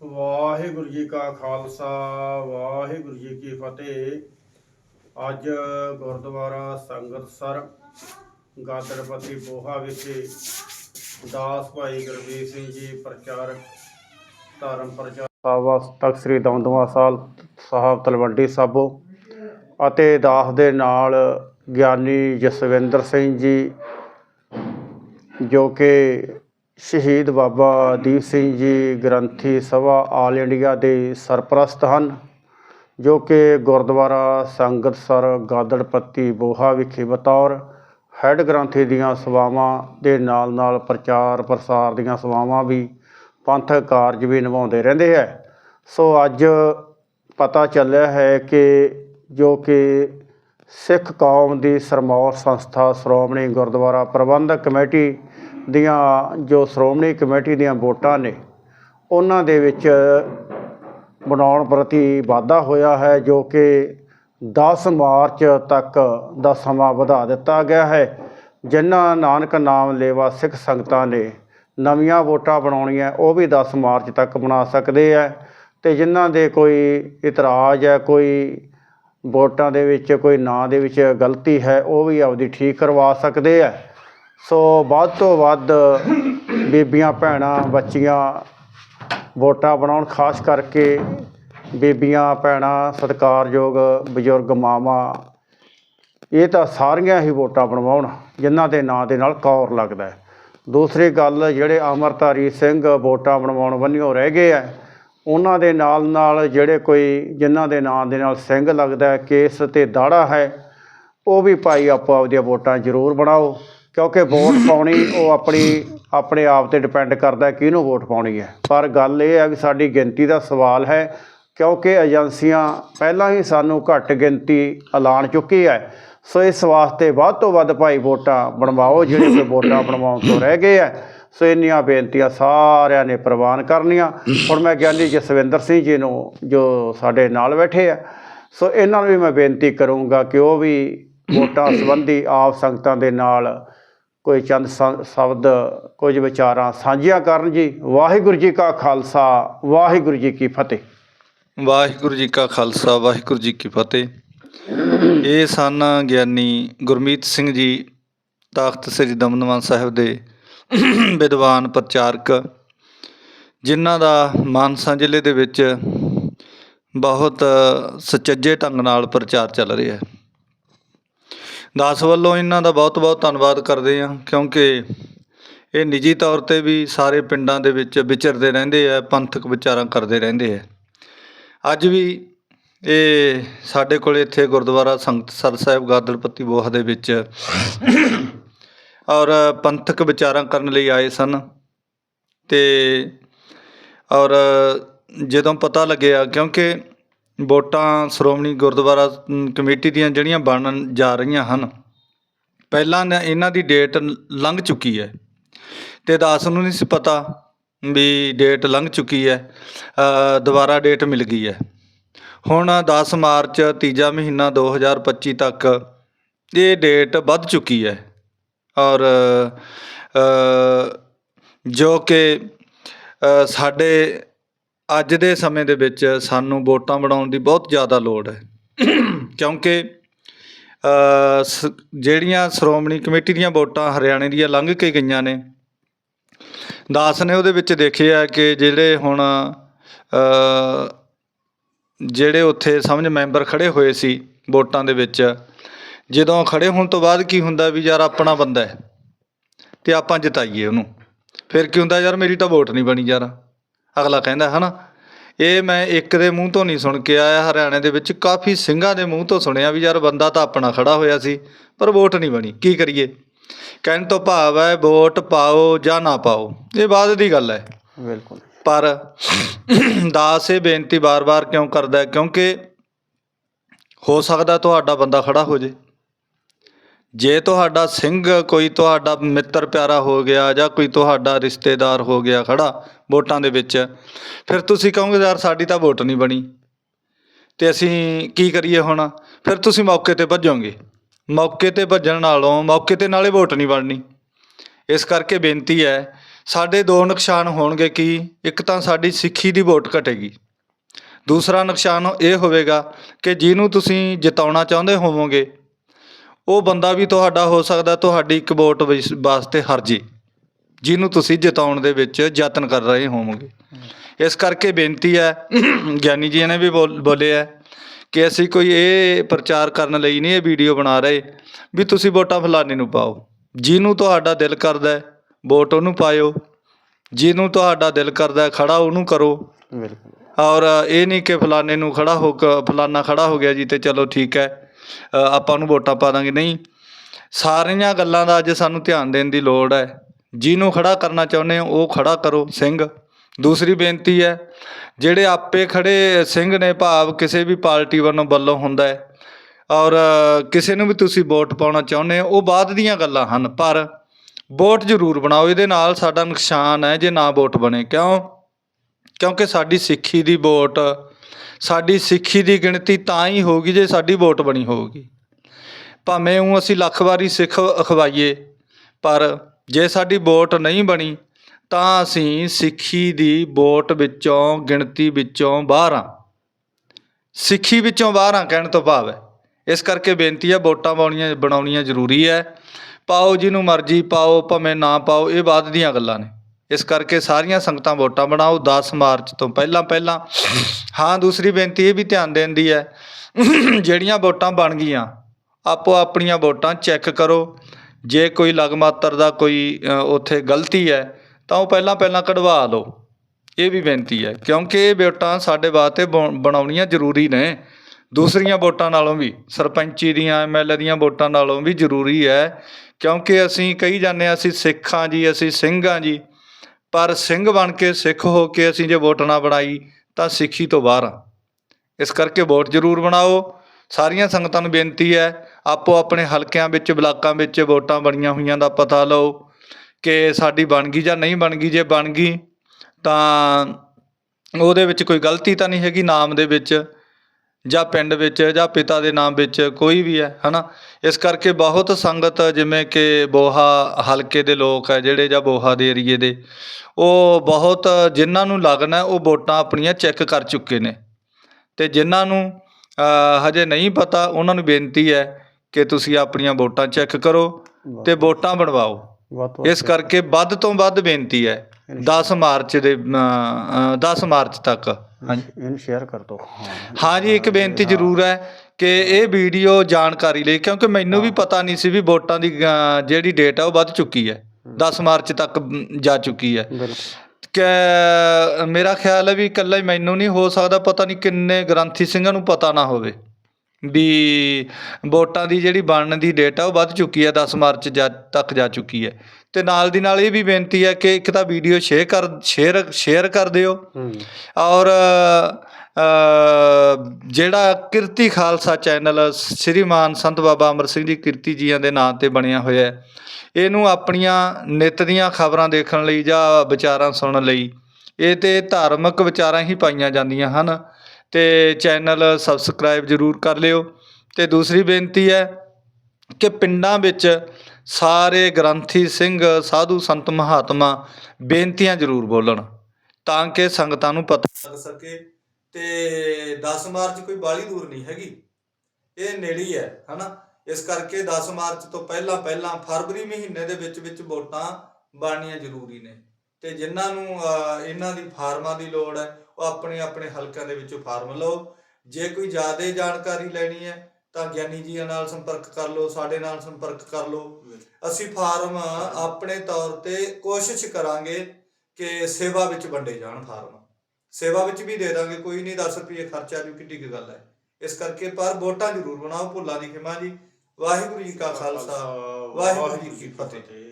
ਵਾਹਿਗੁਰੂ ਜੀ ਕਾ ਖਾਲਸਾ, ਵਾਹਿਗੁਰੂ ਜੀ ਕੀ ਫਤਿਹ। ਅੱਜ ਗੁਰਦੁਆਰਾ ਸੰਗਤਸਰ ਗਾਦਰਪਤੀ ਬੋਹਾ ਵਿਖੇ ਦਾਸ ਭਾਈ ਗੁਰਬੀਰ ਸਿੰਘ ਜੀ ਪ੍ਰਚਾਰਕ ਧਰਮ ਪ੍ਰਚਾਰ ਸਾਵਾ ਤਖਤ ਸ੍ਰੀ ਦਮਦਮਾ ਸਾਹਿਬ ਸਾਹਿਬ ਤਲਵੰਡੀ ਸਾਬੋ ਅਤੇ ਦਾਸ ਦੇ ਨਾਲ ਗਿਆਨੀ ਜਸਵਿੰਦਰ ਸਿੰਘ ਜੀ, ਜੋ ਕਿ ਸ਼ਹੀਦ ਬਾਬਾ ਦੀਪ ਸਿੰਘ ਜੀ ਗ੍ਰੰਥੀ ਸਭਾ ਆਲ ਇੰਡੀਆ ਦੇ ਸਰਪ੍ਰਸਤ ਹਨ, ਜੋ ਕਿ ਗੁਰਦੁਆਰਾ ਸੰਗਤਸਰ ਗਾਦੜਪੱਤੀ ਬੋਹਾ ਵਿਖੇ ਬਤੌਰ ਹੈੱਡ ਗ੍ਰੰਥੀ ਦੀਆਂ ਸੇਵਾਵਾਂ ਦੇ ਨਾਲ ਨਾਲ ਪ੍ਰਚਾਰ ਪ੍ਰਸਾਰ ਦੀਆਂ ਸੇਵਾਵਾਂ ਵੀ ਪੰਥਕ ਕਾਰਜ ਵੀ ਨਿਭਾਉਂਦੇ ਰਹਿੰਦੇ ਹੈ। ਸੋ ਅੱਜ ਪਤਾ ਚੱਲਿਆ ਹੈ ਕਿ ਜੋ ਕਿ ਸਿੱਖ ਕੌਮ ਦੀ ਸਰਮੌਰ ਸੰਸਥਾ ਸ਼੍ਰੋਮਣੀ ਗੁਰਦੁਆਰਾ ਪ੍ਰਬੰਧਕ ਕਮੇਟੀ ਦੀਆਂ ਜੋ ਸ਼੍ਰੋਮਣੀ ਕਮੇਟੀ ਦੀਆਂ ਵੋਟਾਂ ਨੇ, ਉਹਨਾਂ ਦੇ ਵਿੱਚ ਬਣਾਉਣ ਪ੍ਰਤੀ ਵਾਧਾ ਹੋਇਆ ਹੈ, ਜੋ ਕਿ 10 ਮਾਰਚ ਤੱਕ ਦਾ ਸਮਾਂ ਵਧਾ ਦਿੱਤਾ ਗਿਆ ਹੈ। ਜਿਨ੍ਹਾਂ ਨਾਨਕ ਨਾਮ ਲੇਵਾ ਸਿੱਖ ਸੰਗਤਾਂ ਨੇ ਨਵੀਆਂ ਵੋਟਾਂ ਬਣਾਉਣੀਆਂ, ਉਹ ਵੀ 10 ਮਾਰਚ ਤੱਕ ਬਣਾ ਸਕਦੇ ਹੈ ਤੇ ਜਿਨ੍ਹਾਂ ਦੇ ਕੋਈ ਇਤਰਾਜ਼ ਹੈ, ਕੋਈ ਵੋਟਾਂ ਦੇ ਵਿੱਚ, ਕੋਈ ਨਾਂ ਦੇ ਵਿੱਚ ਗਲਤੀ ਹੈ, ਉਹ ਵੀ ਆਪਦੀ ਠੀਕ ਕਰਵਾ ਸਕਦੇ ਹੈ ਸੋ ਵੱਧ ਤੋਂ ਵੱਧ ਬੀਬੀਆਂ, ਭੈਣਾਂ, ਬੱਚੀਆਂ ਵੋਟਾਂ ਬਣਾਉਣ, ਖਾਸ ਕਰਕੇ ਬੀਬੀਆਂ, ਭੈਣਾਂ, ਸਤਿਕਾਰਯੋਗ ਬਜ਼ੁਰਗ ਮਾਵਾਂ, ਇਹ ਤਾਂ ਸਾਰੀਆਂ ਹੀ ਵੋਟਾਂ ਬਣਵਾਉਣ, ਜਿਨ੍ਹਾਂ ਦੇ ਨਾਂ ਦੇ ਨਾਲ ਕੌਰ ਲੱਗਦਾ ਹੈ। ਦੂਸਰੀ ਗੱਲ, ਜਿਹੜੇ ਅਮਰਤਾਰੀ ਸਿੰਘ ਵੋਟਾਂ ਬਣਵਾਉਣ ਬੰਨਿਓ ਰਹਿ ਗਏ ਆ ਉਹਨਾਂ ਦੇ ਨਾਲ ਨਾਲ ਜਿਹੜੇ ਕੋਈ, ਜਿਨ੍ਹਾਂ ਦੇ ਨਾਂ ਦੇ ਨਾਲ ਸਿੰਘ ਲੱਗਦਾ ਕੇਸ ਤੇ ਦਾੜਾ ਹੈ, ਉਹ ਵੀ ਭਾਈ ਆਪੋ ਆਪਦੀਆਂ ਵੋਟਾਂ ਜ਼ਰੂਰ ਬਣਾਓ। ਕਿਉਂਕਿ ਵੋਟ ਪਾਉਣੀ ਉਹ ਆਪਣੀ, ਆਪਣੇ ਆਪ ਤੇ ਡਿਪੈਂਡ ਕਰਦਾ ਕਿਹਨੂੰ ਵੋਟ ਪਾਉਣੀ ਹੈ। ਪਰ ਗੱਲ ਇਹ ਹੈ ਵੀ ਸਾਡੀ ਗਿਣਤੀ ਦਾ ਸਵਾਲ ਹੈ, ਕਿਉਂਕਿ ਏਜੰਸੀਆਂ ਪਹਿਲਾਂ ਹੀ ਸਾਨੂੰ ਘੱਟ ਗਿਣਤੀ ਐਲਾਨ ਚੁੱਕੀ ਹੈ। ਸੋ ਇਸ ਵਾਸਤੇ ਵੱਧ ਤੋਂ ਵੱਧ ਭਾਈ ਵੋਟਾਂ ਬਣਵਾਓ, ਜਿਹੜੇ ਕੋਈ ਵੋਟਾਂ ਬਣਵਾਉਣ ਤੋਂ ਰਹਿ ਗਏ ਹੈ। ਸੋ ਇੰਨੀਆਂ ਬੇਨਤੀਆਂ ਸਾਰਿਆਂ ਨੇ ਪ੍ਰਵਾਨ ਕਰਨੀਆਂ। ਹੁਣ ਮੈਂ ਗਿਆਨੀ ਜਸਵਿੰਦਰ ਸਿੰਘ ਜੀ ਨੂੰ, ਜੋ ਸਾਡੇ ਨਾਲ ਬੈਠੇ ਆ, ਸੋ ਇਹਨਾਂ ਨੂੰ ਵੀ ਮੈਂ ਬੇਨਤੀ ਕਰੂੰਗਾ ਕਿ ਉਹ ਵੀ ਵੋਟਾਂ ਸੰਬੰਧੀ ਆਪ ਸੰਗਤਾਂ ਦੇ ਨਾਲ ਕੋਈ ਚੰਦ ਸ- ਸ਼ਬਦ, ਕੁਝ ਵਿਚਾਰਾਂ ਸਾਂਝੀਆਂ ਕਰਨ ਜੀ। ਵਾਹਿਗੁਰੂ ਜੀ ਕਾ ਖਾਲਸਾ, ਵਾਹਿਗੁਰੂ ਜੀ ਕੀ ਫਤਿਹ। ਵਾਹਿਗੁਰੂ ਜੀ ਕਾ ਖਾਲਸਾ, ਵਾਹਿਗੁਰੂ ਜੀ ਕੀ ਫਤਿਹ। ਇਹ ਸਨ ਗਿਆਨੀ ਗੁਰਮੀਤ ਸਿੰਘ ਜੀ ਤਖਤ ਸ੍ਰੀ ਦਮਦਮਾ ਸਾਹਿਬ ਦੇ ਵਿਦਵਾਨ ਪ੍ਰਚਾਰਕ, ਜਿਨ੍ਹਾਂ ਦਾ ਮਾਨਸਾ ਜ਼ਿਲ੍ਹੇ ਦੇ ਵਿੱਚ ਬਹੁਤ ਸੁਚੱਜੇ ਢੰਗ ਨਾਲ ਪ੍ਰਚਾਰ ਚੱਲ ਰਿਹਾ ਹੈ। ਦਾਸ ਵੱਲੋਂ ਇਹਨਾਂ ਦਾ ਬਹੁਤ ਬਹੁਤ ਧੰਨਵਾਦ ਕਰਦੇ ਹਾਂ, ਕਿਉਂਕਿ ਇਹ ਨਿੱਜੀ ਤੌਰ ਤੇ ਵੀ ਸਾਰੇ ਪਿੰਡਾਂ ਦੇ ਵਿੱਚ ਵਿਚਰਦੇ ਰਹਿੰਦੇ ਆ, ਪੰਥਕ ਵਿਚਾਰਾਂ ਕਰਦੇ ਰਹਿੰਦੇ ਆ। ਅੱਜ ਵੀ ਇਹ ਸਾਡੇ ਕੋਲ ਇੱਥੇ ਗੁਰਦੁਆਰਾ ਸੰਗਤ ਸਰ ਸਾਹਿਬ ਗਾਦੜਪੱਤੀ ਬੋਹਾ ਦੇ ਵਿੱਚ ਔਰ ਪੰਥਕ ਵਿਚਾਰਾਂ ਕਰਨ ਲਈ ਆਏ ਸਨ ਤੇ ਔਰ ਜਦੋਂ ਪਤਾ ਲੱਗਿਆ, ਕਿਉਂਕਿ ਵੋਟਾਂ ਸ਼੍ਰੋਮਣੀ ਗੁਰਦੁਆਰਾ ਕਮੇਟੀ ਦੀਆਂ ਜਿਹੜੀਆਂ ਬਣਨ ਜਾ ਰਹੀਆਂ ਹਨ, ਪਹਿਲਾਂ ਇਹਨਾਂ ਦੀ ਡੇਟ ਲੰਘ ਚੁੱਕੀ ਹੈ। ਤੇ ਦਾਸ ਨੂੰ ਨਹੀਂ ਸੀ ਪਤਾ ਵੀ ਡੇਟ ਲੰਘ ਚੁੱਕੀ ਹੈ ਦੁਬਾਰਾ ਡੇਟ ਮਿਲ ਗਈ ਹੈ। ਹੁਣ 10 ਮਾਰਚ, ਤੀਜਾ ਮਹੀਨਾ 2025 ਤੱਕ ਇਹ ਡੇਟ ਵੱਧ ਚੁੱਕੀ ਹੈ। ਔਰ ਜੋ ਕਿ ਸਾਡੇ ਅੱਜ ਦੇ ਸਮੇਂ ਦੇ ਵਿੱਚ ਸਾਨੂੰ ਵੋਟਾਂ ਬਣਾਉਣ ਦੀ ਬਹੁਤ ਜ਼ਿਆਦਾ ਲੋੜ ਹੈ। ਕਿਉਂਕਿ ਸ- ਜਿਹੜੀਆਂ ਸ਼੍ਰੋਮਣੀ ਕਮੇਟੀ ਦੀਆਂ ਵੋਟਾਂ ਹਰਿਆਣੇ ਦੀਆਂ ਲੰਘ ਕੇ ਗਈਆਂ ਨੇ, ਦਾਸ ਨੇ ਉਹਦੇ ਵਿੱਚ ਦੇਖਿਆ ਕਿ ਜਿਹੜੇ ਹੁਣ ਜਿਹੜੇ ਉੱਥੇ ਸਮਝ ਮੈਂਬਰ ਖੜੇ ਹੋਏ ਸੀ ਵੋਟਾਂ ਦੇ ਵਿੱਚ, ਜਦੋਂ ਖੜੇ ਹੋਣ ਤੋਂ ਬਾਅਦ ਕੀ ਹੁੰਦਾ ਵੀ ਯਾਰ ਆਪਣਾ ਬੰਦਾ ਹੈ ਤੇ ਆਪਾਂ ਜਿਤਾਈਏ ਉਹਨੂੰ। ਫਿਰ ਕੀ ਹੁੰਦਾ ਯਾਰ ਮੇਰੀ ਤਾਂ ਵੋਟ ਨਹੀਂ ਬਣੀ ਯਾਰ। ਅਗਲਾ ਕਹਿੰਦਾ ਹਨਾ? ਇਹ ਮੈਂ ਇੱਕ ਦੇ ਮੂੰਹ ਤੋਂ ਨਹੀਂ ਸੁਣ ਕੇ ਆਇਆ ਹਰਿਆਣੇ ਦੇ ਵਿੱਚ ਕਾਫੀ ਸਿੰਘਾਂ ਦੇ ਮੂੰਹ ਤੋਂ ਸੁਣਿਆ ਵੀ ਯਾਰ ਬੰਦਾ ਤਾਂ ਆਪਣਾ ਖੜਾ ਹੋਇਆ ਸੀ ਪਰ ਵੋਟ ਨਹੀਂ ਬਣੀ। ਕੀ ਕਰੀਏ? ਕਹਿਣ ਤੋਂ ਭਾਵ ਹੈ ਵੋਟ ਪਾਓ ਜਾਂ ਨਾ ਪਾਓ ਇਹ ਬਾਅਦ ਦੀ ਗੱਲ ਹੈ। ਬਿਲਕੁਲ। ਪਰ ਦਾਸ ਇਹ ਬੇਨਤੀ ਬਾਰ-ਬਾਰ ਕਿਉਂ ਕਰਦਾ? ਕਿਉਂਕਿ ਹੋ ਸਕਦਾ ਤੁਹਾਡਾ ਬੰਦਾ ਖੜਾ ਹੋ ਜੇ। ਜੇ ਤੁਹਾਡਾ ਸਿੰਘ ਕੋਈ ਤੁਹਾਡਾ ਮਿੱਤਰ ਪਿਆਰਾ ਹੋ ਗਿਆ ਜਾਂ ਕੋਈ ਤੁਹਾਡਾ ਰਿਸ਼ਤੇਦਾਰ ਹੋ ਗਿਆ ਖੜਾ ਵੋਟਾਂ ਦੇ ਵਿੱਚ। ਫਿਰ ਤੁਸੀਂ ਕਹੋਗੇ, ਯਾਰ, ਸਾਡੀ ਤਾਂ ਵੋਟ ਨਹੀਂ ਬਣੀ। ਤੇ ਅਸੀਂ ਕੀ ਕਰੀਏ ਹੁਣ? ਫਿਰ ਤੁਸੀਂ ਮੌਕੇ ਤੇ ਭੱਜੋਗੇ। ਮੌਕੇ ਤੇ ਭੱਜਣ ਨਾਲੋਂ ਮੌਕੇ ਤੇ ਨਾਲੇ ਵੋਟ ਨਹੀਂ ਬਣਨੀ। ਇਸ ਕਰਕੇ ਬੇਨਤੀ ਹੈ, ਸਾਡੇ ਦੋ ਨੁਕਸਾਨ ਹੋਣਗੇ ਕਿ? ਇੱਕ ਤਾਂ ਸਾਡੀ ਸਿੱਖੀ ਦੀ ਵੋਟ ਘਟੇਗੀ। ਦੂਸਰਾ ਨੁਕਸਾਨ ਇਹ ਹੋਵੇਗਾ ਕਿ ਜਿਹਨੂੰ ਤੁਸੀਂ ਜਿਤਾਉਣਾ ਚਾਹੁੰਦੇ ਹੋਵੋਗੇ, ਉਹ ਬੰਦਾ ਵੀ ਤੁਹਾਡਾ ਹੋ ਸਕਦਾ, ਤੁਹਾਡੀ ਇੱਕ ਵੋਟ ਵਿਸ- ਵਾਸਤੇ ਹਾਰ ਜੇ ਜਿਹਨੂੰ ਤੁਸੀਂ ਜਿਤਾਉਣ ਦੇ ਵਿੱਚ ਯਤਨ ਕਰ ਰਹੇ ਹੋਵੋਗੇ। ਇਸ ਕਰਕੇ ਬੇਨਤੀ ਹੈ ਗਿਆਨੀ ਜੀ ਨੇ ਵੀ ਬੋਲ- ਬੋਲਿਆ ਕਿ ਅਸੀਂ ਕੋਈ ਇਹ ਪ੍ਰਚਾਰ ਕਰਨ ਲਈ ਨਹੀਂ ਇਹ ਵੀਡੀਓ ਬਣਾ ਰਹੇ ਵੀ ਤੁਸੀਂ ਵੋਟਾਂ ਫਲਾਣੇ ਨੂੰ ਪਾਓ। ਜਿਹਨੂੰ ਤੁਹਾਡਾ ਦਿਲ ਕਰਦਾ ਹੈ ਵੋਟ ਉਹਨੂੰ ਪਾਇਓ। ਜਿਹਨੂੰ ਤੁਹਾਡਾ ਦਿਲ ਕਰਦਾ ਹੈ ਖੜਾ ਉਹਨੂੰ ਕਰੋ। ਬਿਲਕੁਲ। ਔਰ ਇਹ ਨਹੀਂ ਕਿ ਫਲਾਣੇ ਨੂੰ ਖੜਾ ਹੋ ਕੇ ਫਲਾਨਾ ਖੜਾ ਹੋ ਗਿਆ ਜੀ ਤੇ ਚਲੋ ਠੀਕ ਹੈ ਆਪਾਂ ਨੂੰ ਵੋਟਾਂ ਪਾ ਦਾਂਗੇ। ਨਹੀਂ ਸਾਰੀਆਂ ਗੱਲਾਂ ਦਾ ਅੱਜ ਸਾਨੂੰ ਧਿਆਨ ਦੇਣ ਦੀ ਲੋੜ ਹੈ। ਜਿਹਨੂੰ ਖੜਾ ਕਰਨਾ ਚਾਹੁੰਦੇ ਹੋ, ਉਹ ਖੜਾ ਕਰੋ, ਸਿੰਘ। ਦੂਸਰੀ ਬੇਨਤੀ ਹੈ, ਜਿਹੜੇ ਆਪੇ ਖੜੇ ਸਿੰਘ ਨੇ, ਭਾਵ ਕਿਸੇ ਵੀ ਪਾਰਟੀ ਵੱਲੋਂ ਵੱਲੋਂ ਹੁੰਦਾ ਹੈ, ਔਰ ਕਿਸੇ ਨੂੰ ਵੀ ਤੁਸੀਂ ਵੋਟ ਪਾਉਣਾ ਚਾਹੁੰਦੇ ਹੋ, ਉਹ ਬਾਅਦ ਦੀਆਂ ਗੱਲਾਂ ਹਨ, ਪਰ ਵੋਟ ਜ਼ਰੂਰ ਬਣਾਓ, ਇਹਦੇ ਨਾਲ ਸਾਡਾ ਨੁਕਸਾਨ ਹੈ, ਜੇ ਨਾ ਵੋਟ ਬਣੇ। ਕਿਉਂ? ਕਿਉਂਕਿ ਸਾਡੀ ਸਿੱਖੀ ਦੀ ਵੋਟ, ਸਾਡੀ ਸਿੱਖੀ ਦੀ ਗਿਣਤੀ ਤਾਂ ਹੀ ਹੋਊਗੀ ਜੇ ਸਾਡੀ ਵੋਟ ਬਣੀ ਹੋਊਗੀ। ਭਾਵੇਂ ਉਹ ਅਸੀਂ ਲੱਖ ਵਾਰੀ ਸਿੱਖ ਅਖਵਾਈਏ, ਪਰ ਜੇ ਸਾਡੀ ਵੋਟ ਨਹੀਂ ਬਣੀ, ਤਾਂ ਅਸੀਂ ਸਿੱਖੀ ਦੀ ਵੋਟ ਵਿੱਚੋਂ, ਗਿਣਤੀ ਵਿੱਚੋਂ ਬਾਹਰ ਆ। ਸਿੱਖੀ ਵਿੱਚੋਂ ਬਾਹਰ ਆ ਕਹਿਣ ਤੋਂ ਭਾਵ ਹੈ। ਇਸ ਕਰਕੇ ਬੇਨਤੀ ਹੈ ਵੋਟਾਂ ਪਾਉਣੀਆਂ ਬਣਾਉਣੀਆਂ ਜ਼ਰੂਰੀ ਹੈ। ਪਾਓ ਜਿਹਨੂੰ ਮਰਜ਼ੀ ਪਾਓ, ਭਾਵੇਂ ਨਾ ਪਾਓ, ਇਹ ਬਾਅਦ ਦੀਆਂ ਗੱਲਾਂ ਨੇ। ਇਸ ਕਰਕੇ ਸਾਰੀਆਂ ਸੰਗਤਾਂ ਵੋਟਾਂ ਬਣਾਓ 10 ਮਾਰਚ ਤੋਂ ਪਹਿਲਾਂ ਪਹਿਲਾਂ। ਹਾਂ, ਦੂਸਰੀ ਬੇਨਤੀ ਇਹ ਵੀ ਧਿਆਨ ਦੇਣ ਦੀ ਹੈ, ਜਿਹੜੀਆਂ ਵੋਟਾਂ ਬਣ ਗਈਆਂ ਆਪੋ ਆਪਣੀਆਂ ਵੋਟਾਂ ਚੈੱਕ ਕਰੋ। ਜੇ ਕੋਈ ਲਗਮਾਤਰ ਦਾ ਕੋਈ ਉੱਥੇ ਗਲਤੀ ਹੈ, ਤਾਂ ਉਹ ਪਹਿਲਾਂ ਪਹਿਲਾਂ ਕਢਵਾ ਲਓ। ਇਹ ਵੀ ਬੇਨਤੀ ਹੈ, ਕਿਉਂਕਿ ਇਹ ਵੋਟਾਂ ਸਾਡੇ ਵਾਸਤੇ ਬਣ- ਬਣਾਉਣੀਆਂ ਜ਼ਰੂਰੀ ਨੇ। ਦੂਸਰੀਆਂ ਵੋਟਾਂ ਨਾਲੋਂ ਵੀ, ਸਰਪੰਚੀ ਦੀਆਂ ਐਮਐਲਏ ਦੀਆਂ ਵੋਟਾਂ ਨਾਲੋਂ ਵੀ ਜ਼ਰੂਰੀ ਹੈ, ਕਿਉਂਕਿ ਅਸੀਂ ਕਹੀ ਜਾਂਦੇ ਹਾਂ, ਅਸੀਂ ਸਿੱਖਾਂ ਜੀ, ਅਸੀਂ ਸਿੰਘ ਹਾਂ ਜੀ, ਪਰ ਸਿੰਘ ਬਣ ਕੇ ਸਿੱਖ ਹੋ ਕੇ ਅਸੀਂ ਜੇ ਵੋਟ ਨਾ ਬਣਾਈ, ਤਾਂ ਸਿੱਖੀ ਤੋਂ ਬਾਹਰ ਆ ਇਸ ਕਰਕੇ ਵੋਟ ਜ਼ਰੂਰ ਬਣਾਓ ਸਾਰੀਆਂ ਸੰਗਤਾਂ ਨੂੰ ਬੇਨਤੀ ਹੈ, ਆਪੋ ਆਪਣੇ ਹਲਕਿਆਂ ਵਿੱਚ, ਬਲਾਕਾਂ ਵਿੱਚ ਵੋਟਾਂ ਬਣੀਆਂ ਹੋਈਆਂ ਦਾ ਪਤਾ ਲਓ ਕਿ ਸਾਡੀ ਬਣ ਗਈ ਜਾਂ ਨਹੀਂ ਬਣ ਗਈ। ਜੇ ਬਣ ਗਈ ਤਾਂ ਉਹਦੇ ਵਿੱਚ ਕੋਈ ਗਲਤੀ ਤਾਂ ਨਹੀਂ ਹੈਗੀ ਨਾਮ ਦੇ ਵਿੱਚ ਜਾਂ ਪਿੰਡ ਵਿੱਚ ਜਾਂ ਪਿਤਾ ਦੇ ਨਾਮ ਵਿੱਚ ਕੋਈ ਵੀ ਹੈ, ਹਨਾ? ਇਸ ਕਰਕੇ ਬਹੁਤ ਸੰਗਤ ਜਿਵੇਂ ਕਿ ਬੋਹਾ ਹਲਕੇ ਦੇ ਲੋਕ ਹੈ ਜਿਹੜੇ ਜਾਂ ਬੋਹਾ ਦੇ ਏਰੀਏ ਦੇ, ਉਹ ਬਹੁਤ ਜਿਨ੍ਹਾਂ ਨੂੰ ਲੱਗਣਾ ਉਹ ਵੋਟਾਂ ਆਪਣੀਆਂ ਚੈੱਕ ਕਰ ਚੁੱਕੇ ਨੇ। ਤੇ ਜਿਨ੍ਹਾਂ ਨੂੰ ਹਜੇ ਨਹੀਂ ਪਤਾ ਉਹਨਾਂ ਨੂੰ ਬੇਨਤੀ ਹੈ ਕਿ ਤੁਸੀਂ ਆਪਣੀਆਂ ਵੋਟਾਂ ਚੈੱਕ ਕਰੋ ਤੇ ਵੋਟਾਂ ਬਣਵਾਓ। ਇਸ ਕਰਕੇ ਵੱਧ ਤੋਂ ਵੱਧ ਬੇਨਤੀ ਹੈ 10 ਮਾਰਚ ਦੇ ਅ, ਅ, 10 ਮਾਰਚ ਤੱਕ। ਹਾਂਜੀ। ਇਹਨੂੰ ਸ਼ੇਅਰ ਕਰ ਦਿਓ ਹਾਂ ਜੀ ਇੱਕ ਬੇਨਤੀ ਜ਼ਰੂਰ ਹੈ ਕਿ ਇਹ ਵੀਡੀਓ ਜਾਣਕਾਰੀ ਲਈ ਕਿਉਂਕਿ ਮੈਨੂੰ ਵੀ ਪਤਾ ਨਹੀਂ ਸੀ ਵੀ ਵੋਟਾਂ ਦੀ ਜਿਹੜੀ ਡੇਟ ਹੈ ਉਹ ਵੱਧ ਚੁੱਕੀ ਹੈ। 10 ਮਾਰਚ ਤੱਕ ਜਾ ਚੁੱਕੀ ਹੈ। ਕਿ ਮੇਰਾ ਖਿਆਲ ਹੈ ਵੀ ਇਕੱਲਾ ਹੀ ਮੈਨੂੰ ਨਹੀਂ ਹੋ ਸਕਦਾ ਪਤਾ ਨਹੀਂ ਕਿੰਨੇ ਗ੍ਰੰਥੀ ਸਿੰਘਾਂ ਨੂੰ ਪਤਾ ਨਾ ਹੋਵੇ ਵੀ ਵੋਟਾਂ ਦੀ ਜਿਹੜੀ ਬਣਨ ਦੀ ਡੇਟ ਹੈ ਉਹ ਵੱਧ ਚੁੱਕੀ ਹੈ 10 ਮਾਰਚ ਤੱਕ ਜਾ ਚੁੱਕੀ ਹੈ। ਤੇ ਨਾਲ ਦੀ ਨਾਲ ਇਹ ਵੀ ਬੇਨਤੀ ਹੈ ਕਿ ਇੱਕ ਤਾਂ ਵੀਡੀਓ ਸ਼ੇਅਰ ਕਰ ਸ਼ੇਅਰ ਸ਼ੇਅਰ ਕਰ ਦਿਓ। ਔਰ ਜਿਹੜਾ ਕਿਰਤੀ ਖਾਲਸਾ ਚੈਨਲ ਸ੍ਰੀਮਾਨ ਸੰਤ ਬਾਬਾ ਅਮਰ ਸਿੰਘ ਜੀ ਕਿਰਤੀ ਜੀਆਂ ਦੇ ਨਾਂ ਤੇ ਬਣਿਆ ਹੋਇਆ ਹੈ, ਇਹਨੂੰ ਆਪਣੀਆਂ ਨਿਤ ਦੀਆਂ ਖਬਰਾਂ ਦੇਖਣ ਲਈ ਜਾਂ ਵਿਚਾਰਾਂ ਸੁਣਨ ਲਈ, ਇਹ ਤੇ ਧਾਰਮਿਕ ਵਿਚਾਰਾਂ ਹੀ ਪਾਈਆਂ ਜਾਂਦੀਆਂ ਹਨ, ਤੇ ਚੈਨਲ ਸਬਸਕ੍ਰਾਈਬ ਜ਼ਰੂਰ ਕਰ ਲਿਓ, ਤੇ ਦੂਸਰੀ ਬੇਨਤੀ ਹੈ ਕਿ ਪਿੰਡਾਂ ਵਿੱਚ ਸਾਰੇ ਗ੍ਰੰਥੀ ਸਿੰਘ, ਸਾਧੂ ਸੰਤ ਮਹਾਤਮਾ ਬੇਨਤੀਆਂ ਜ਼ਰੂਰ ਬੋਲਣ, ਤਾਂ ਕਿ ਸੰਗਤਾਂ ਨੂੰ ਪਤਾ ਲੱਗ ਸਕੇ। ਤੇ 10 ਮਾਰਚ ਕੋਈ ਬਾਲੀ ਦੂਰ ਨਹੀਂ ਹੈਗੀ। ਇਹ ਨੇੜੇ ਹੀ ਹੈ ਹਨਾ? ਇਸ ਕਰਕੇ 10 ਮਾਰਚ ਤੋਂ ਪਹਿਲਾਂ ਪਹਿਲਾਂ ਫਰਵਰੀ ਮਹੀਨੇ ਦੇ ਵਿੱਚ ਵਿੱਚ ਵੋਟਾਂ ਬਣਨੀਆਂ ਜ਼ਰੂਰੀ ਨੇ। ਤੇ ਜਿਨ੍ਹਾਂ ਨੂੰ ਇਹਨਾਂ ਦੀ ਫਾਰਮਾਂ ਦੀ ਲੋੜ ਹੈ, ਉਹ ਆਪਣੇ ਆਪਣੇ ਹਲਕਿਆਂ ਦੇ ਵਿੱਚੋਂ ਫਾਰਮ ਲਓ। ਜੇ ਕੋਈ ਜ਼ਿਆਦਾ ਜਾਣਕਾਰੀ ਲੈਣੀ ਹੈ, ਤਾਂ ਗਿਆਨੀ ਜੀ ਨਾਲ ਸੰਪਰਕ ਕਰ ਲਓ, ਸਾਡੇ ਨਾਲ ਸੰਪਰਕ ਕਰ ਲਓ। ਅਸੀਂ ਫਾਰਮ ਆਪਣੇ ਤੌਰ ਤੇ ਕੋਸ਼ਿਸ਼ ਕਰਾਂਗੇ ਕਿ ਸੇਵਾ ਵਿੱਚ ਵੰਡੇ ਜਾਣ ਫਾਰਮ। ਸੇਵਾ ਵਿੱਚ ਵੀ ਦੇ ਦਾਂਗੇ ਕੋਈ ਨਹੀਂ 10 ਰੁਪਏ ਖਰਚਾ ਜੋ ਕਿੱਡੀ ਕੁ ਗੱਲ ਹੈ। ਇਸ ਕਰਕੇ ਪਰ ਵੋਟਾਂ ਜ਼ਰੂਰ ਬਣਾਓ ਭੁੱਲਾਂ ਦੀ ਖਿਮਾ ਜੀ। ਵਾਹਿਗੁਰੂ ਜੀ ਕਾ ਖਾਲਸਾ ਵਾਹਿਗੁਰੂ ਜੀ ਕੀ ਫਤਿਹ।